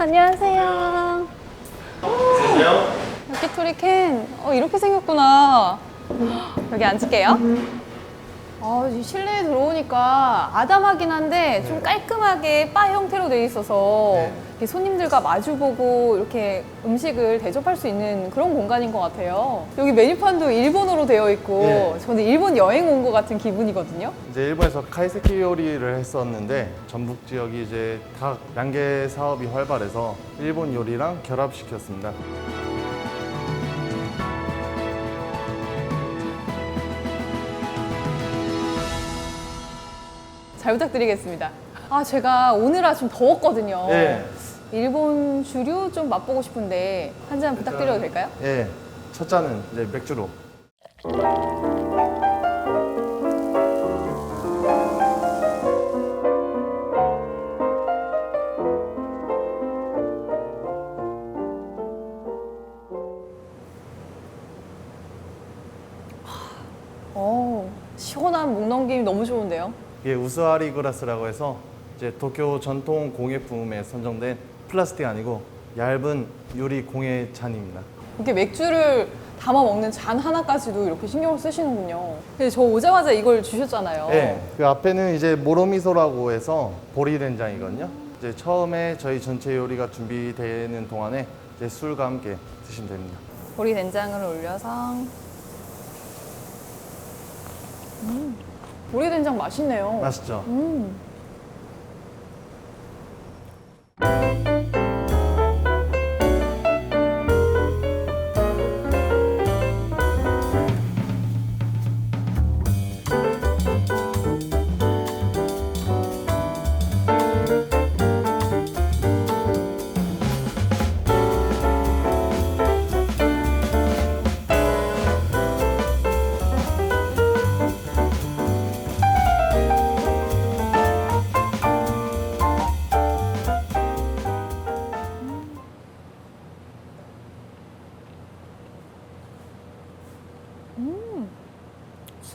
안녕하세요. 안녕하세요. 야키토리 캔. 어, 이렇게 생겼구나. 여기 앉을게요. 아, 이 실내에 들어오니까 아담하긴 한데 좀 깔끔하게 바 형태로 돼 있어서 네. 이렇게 손님들과 마주보고 이렇게 음식을 대접할 수 있는 그런 공간인 것 같아요. 여기 메뉴판도 일본어로 되어 있고 네. 저는 일본 여행 온 것 같은 기분이거든요. 이제 일본에서 카이세키 요리를 했었는데 전북 지역이 이제 닭 양계 사업이 활발해서 일본 요리랑 결합시켰습니다. 잘 부탁드리겠습니다. 아, 제가 오늘아 좀 더웠거든요. 네. 일본 주류 좀 맛보고 싶은데 한 잔 부탁드려도 될까요? 예. 첫 잔은 이제 맥주로. 어, 시원한 목 넘김이 너무 좋은데요. 이게 우스아리 그라스라고 해서 이제 도쿄 전통 공예 품에 선정된 플라스틱 아니고 얇은 유리 공예 잔입니다. 이렇게 맥주를 담아 먹는 잔 하나까지도 이렇게 신경을 쓰시는군요. 근데 저 오자마자 이걸 주셨잖아요. 네. 그 앞에는 이제 모로미소라고 해서 보리 된장이거든요. 이제 처음에 저희 전체 요리가 준비되는 동안에 이제 술과 함께 드시면 됩니다. 보리 된장을 올려서 음, 보리 된장 맛있네요. 맛있죠? 음.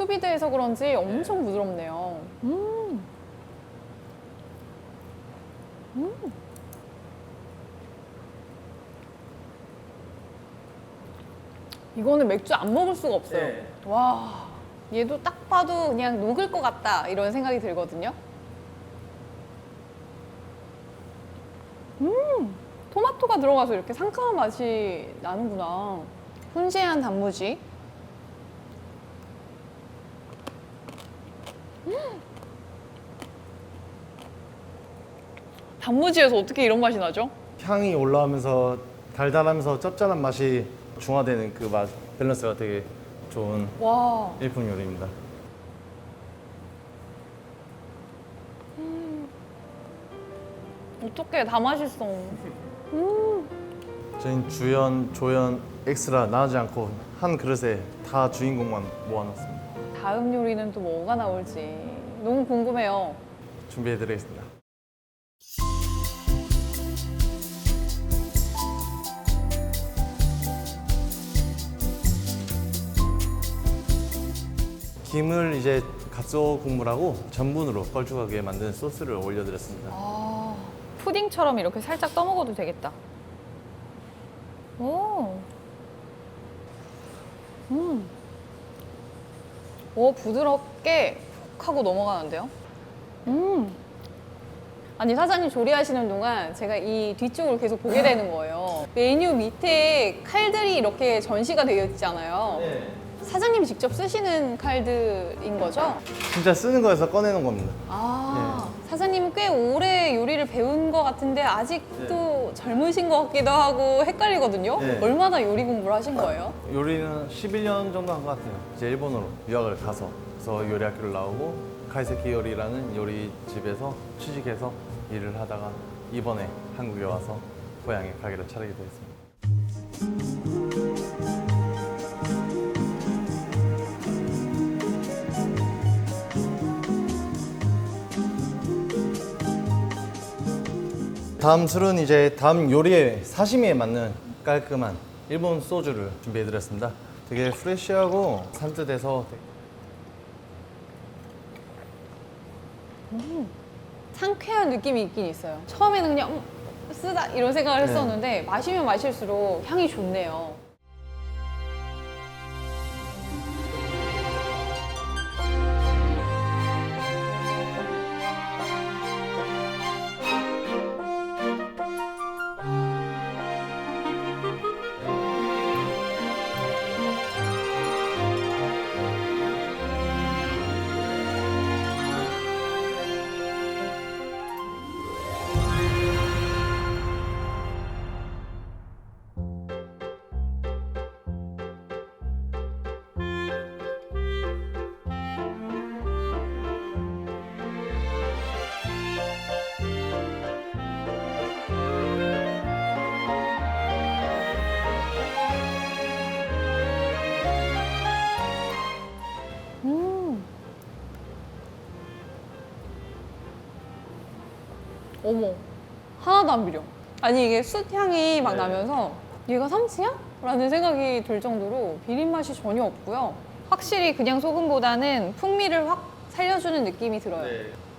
수비드해서 그런지 엄청 부드럽네요. 음. 음. 이거는 맥주 안 먹을 수가 없어요. 네. 와, 얘도 딱 봐도 그냥 녹을 것 같다 이런 생각이 들거든요. 음, 토마토가 들어가서 이렇게 상큼한 맛이 나는구나. 훈제한 단무지. 단무지에서 어떻게 이런 맛이 나죠? 향이 올라오면서 달달하면서 짭짤한 맛이 중화되는 그 맛 밸런스가 되게 좋은 와, 일품 요리입니다. 어떡해, 다 맛있어. 저희는 주연, 조연, 엑스트라 나누지 않고 한 그릇에 다 주인공만 모아놨습니다. 다음 요리는 또 뭐가 나올지 너무 궁금해요. 준비해드리겠습니다. 김을 이제 갓소 국물하고 전분으로 걸쭉하게 만든 소스를 올려드렸습니다. 아, 푸딩처럼 이렇게 살짝 떠먹어도 되겠다. 오. 음. 오, 부드럽게 푹 하고 넘어가는데요? 음. 아니, 사장님 조리하시는 동안 제가 이 뒤쪽을 계속 보게 되는 거예요. 메뉴 밑에 칼들이 이렇게 전시가 되어 있잖아요. 사장님이 직접 쓰시는 칼들인 거죠? 진짜 쓰는 거에서 꺼내는 겁니다. 아, 사장님은 꽤 오래 요리를 배운 것 같은데 아직도 젊으신 것 같기도 하고 헷갈리거든요. 네. 얼마나 요리 공부를 하신 거예요? 요리는 11년 정도 한 것 같아요. 이제 일본으로 유학을 가서 그래서 요리 학교를 나오고 카이세키 요리라는 요리집에서 취직해서 일을 하다가 이번에 한국에 와서 고향에 가게를 차리게 되었습니다. 다음 술은 이제 다음 요리에 사시미에 맞는 깔끔한 일본 소주를 준비해드렸습니다. 되게 프레쉬하고 산뜻해서 상쾌한 느낌이 있긴 있어요. 처음에는 그냥 음, 쓰다 이런 생각을 네. 했었는데 마시면 마실수록 향이 좋네요. 어머, 하나도 안 비려. 아니 이게 숯 향이 막 네. 나면서 얘가 삼치야? 라는 생각이 들 정도로 비린 맛이 전혀 없고요. 확실히 그냥 소금보다는 풍미를 확 살려주는 느낌이 들어요.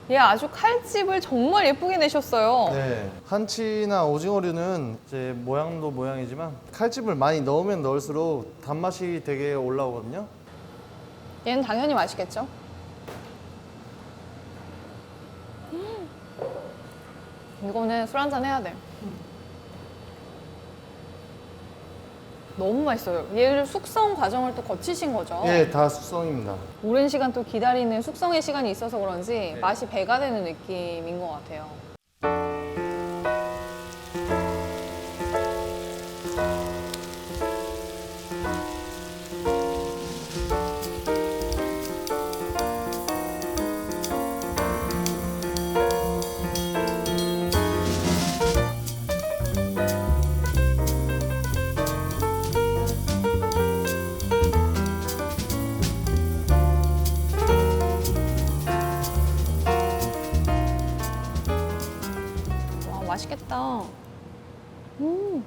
얘 아주 칼집을 정말 예쁘게 내셨어요. 네. 한치나 오징어류는 이제 모양도 모양이지만 칼집을 많이 넣으면 넣을수록 단맛이 되게 올라오거든요. 얘는 당연히 맛있겠죠? 이거는 술 한잔 해야 돼. 너무 맛있어요. 얘를 숙성 과정을 또 거치신 거죠? 예, 다 숙성입니다. 오랜 시간 또 기다리는 숙성의 시간이 있어서 그런지 맛이 배가 되는 느낌인 것 같아요. 맛있겠다. 음.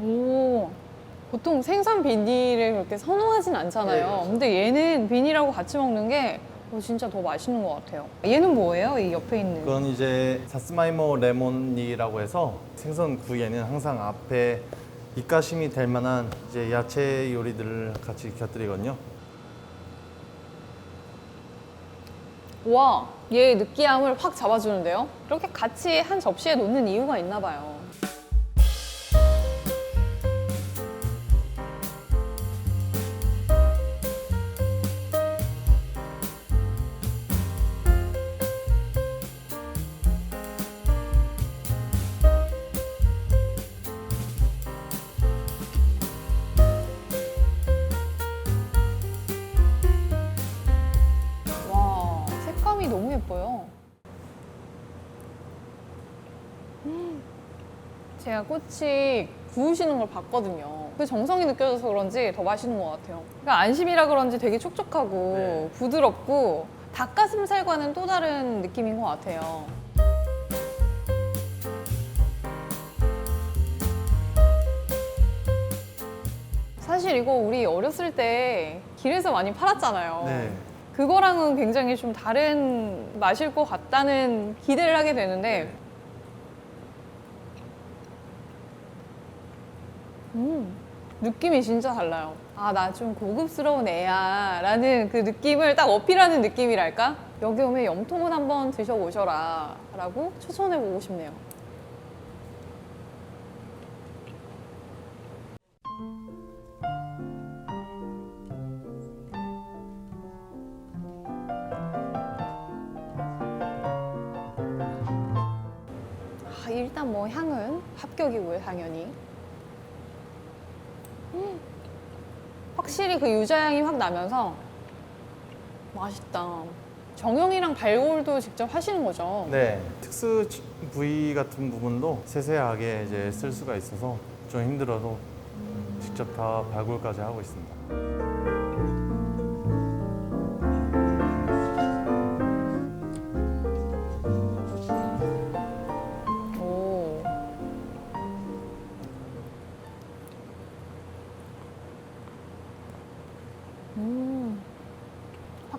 오. 보통 생선 비닐을 그렇게 선호하진 않잖아요. 네. 근데 얘는 비닐하고 같이 먹는 게 어, 진짜 더 맛있는 것 같아요. 얘는 뭐예요? 이 옆에 있는. 그건 이제 사스마이모 레몬이라고 해서 생선 구이에는 항상 앞에 입가심이 될 만한 이제 야채 요리들을 같이 곁들이거든요. 와, 얘 느끼함을 확 잡아주는데요? 이렇게 같이 한 접시에 놓는 이유가 있나 봐요. 제가 꼬치 구우시는 걸 봤거든요. 그 정성이 느껴져서 그런지 더 맛있는 것 같아요. 그러니까 안심이라 그런지 되게 촉촉하고 네. 부드럽고 닭가슴살과는 또 다른 느낌인 것 같아요. 사실 이거 우리 어렸을 때 길에서 많이 팔았잖아요. 네. 그거랑은 굉장히 좀 다른 맛일 것 같다는 기대를 하게 되는데 음, 느낌이 진짜 달라요. 아, 나 좀 고급스러운 애야 라는 그 느낌을 딱 어필하는 느낌이랄까? 여기 오면 염통은 한번 드셔보셔라 라고 추천해보고 싶네요. 아, 일단 뭐 향은 합격이고요, 당연히. 음, 확실히 그 유자향이 확 나면서 맛있다. 정형이랑 발골도 직접 하시는 거죠? 네. 특수 부위 같은 부분도 세세하게 이제 쓸 수가 있어서 좀 힘들어도 직접 다 발굴까지 하고 있습니다.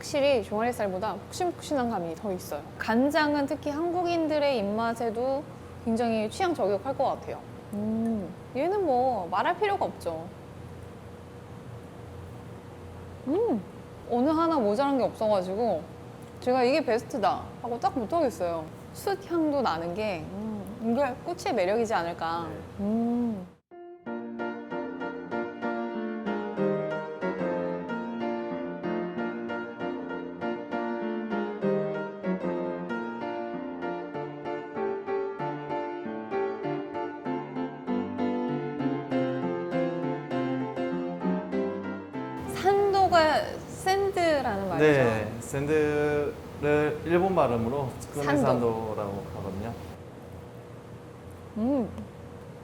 확실히 종아리 쌀보다 푹신푹신한 감이 더 있어요. 간장은 특히 한국인들의 입맛에도 굉장히 취향 저격할 것 같아요. 음, 얘는 뭐 말할 필요가 없죠. 음, 어느 하나 모자란 게 없어가지고 제가 이게 베스트다 하고 딱 못하겠어요. 숯 향도 나는 게 음, 이게 꼬치의 매력이지 않을까. 음. 산도가 샌드라는 말이죠. 네, 샌드를 일본 발음으로 산도. 스쿠네산도라고 하거든요. 음,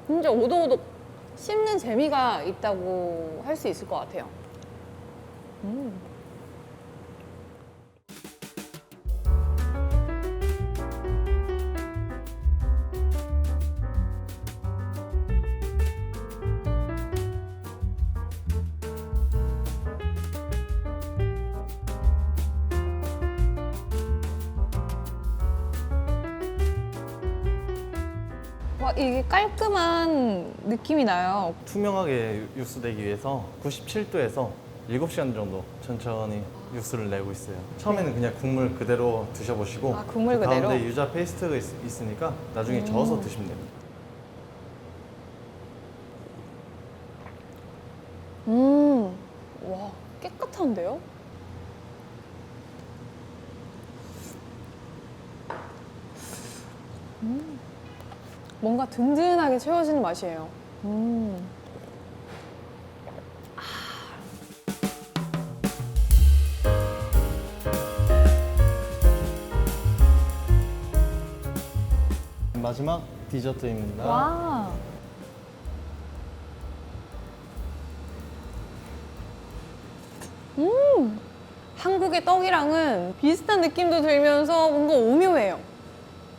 진짜 오독오독 씹는 재미가 있다고 할 수 있을 것 같아요. 음. 와, 이게 깔끔한 느낌이 나요. 투명하게 육수되기 위해서 97도에서 7시간 정도 천천히 육수를 내고 있어요. 처음에는 그냥 국물 그대로 드셔보시고 아, 국물 그 그대로? 가운데 유자 페이스트가 있, 으니까 나중에 저어서 드시면 됩니다. 음, 와, 깨끗한데요? 음, 뭔가 든든하게 채워지는 맛이에요. 음. 마지막 디저트입니다. 와. 음, 한국의 떡이랑은 비슷한 느낌도 들면서 뭔가 오묘해요.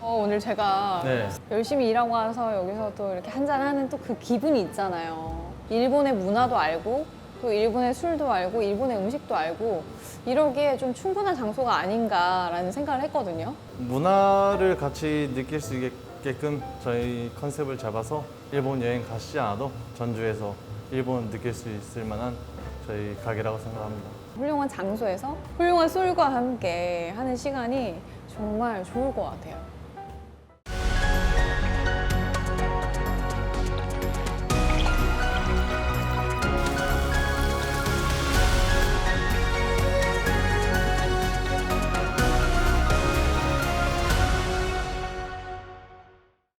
어, 오늘 제가 네. 열심히 일하고 와서 여기서 또 이렇게 한잔하는 또 그 기분이 있잖아요. 일본의 문화도 알고 또 일본의 술도 알고 일본의 음식도 알고 이러기에 좀 충분한 장소가 아닌가라는 생각을 했거든요. 문화를 같이 느낄 수 있게끔 저희 컨셉을 잡아서 일본 여행 가시지 않아도 전주에서 일본 느낄 수 있을 만한 저희 가게라고 생각합니다. 훌륭한 장소에서 훌륭한 술과 함께 하는 시간이 정말 좋을 것 같아요.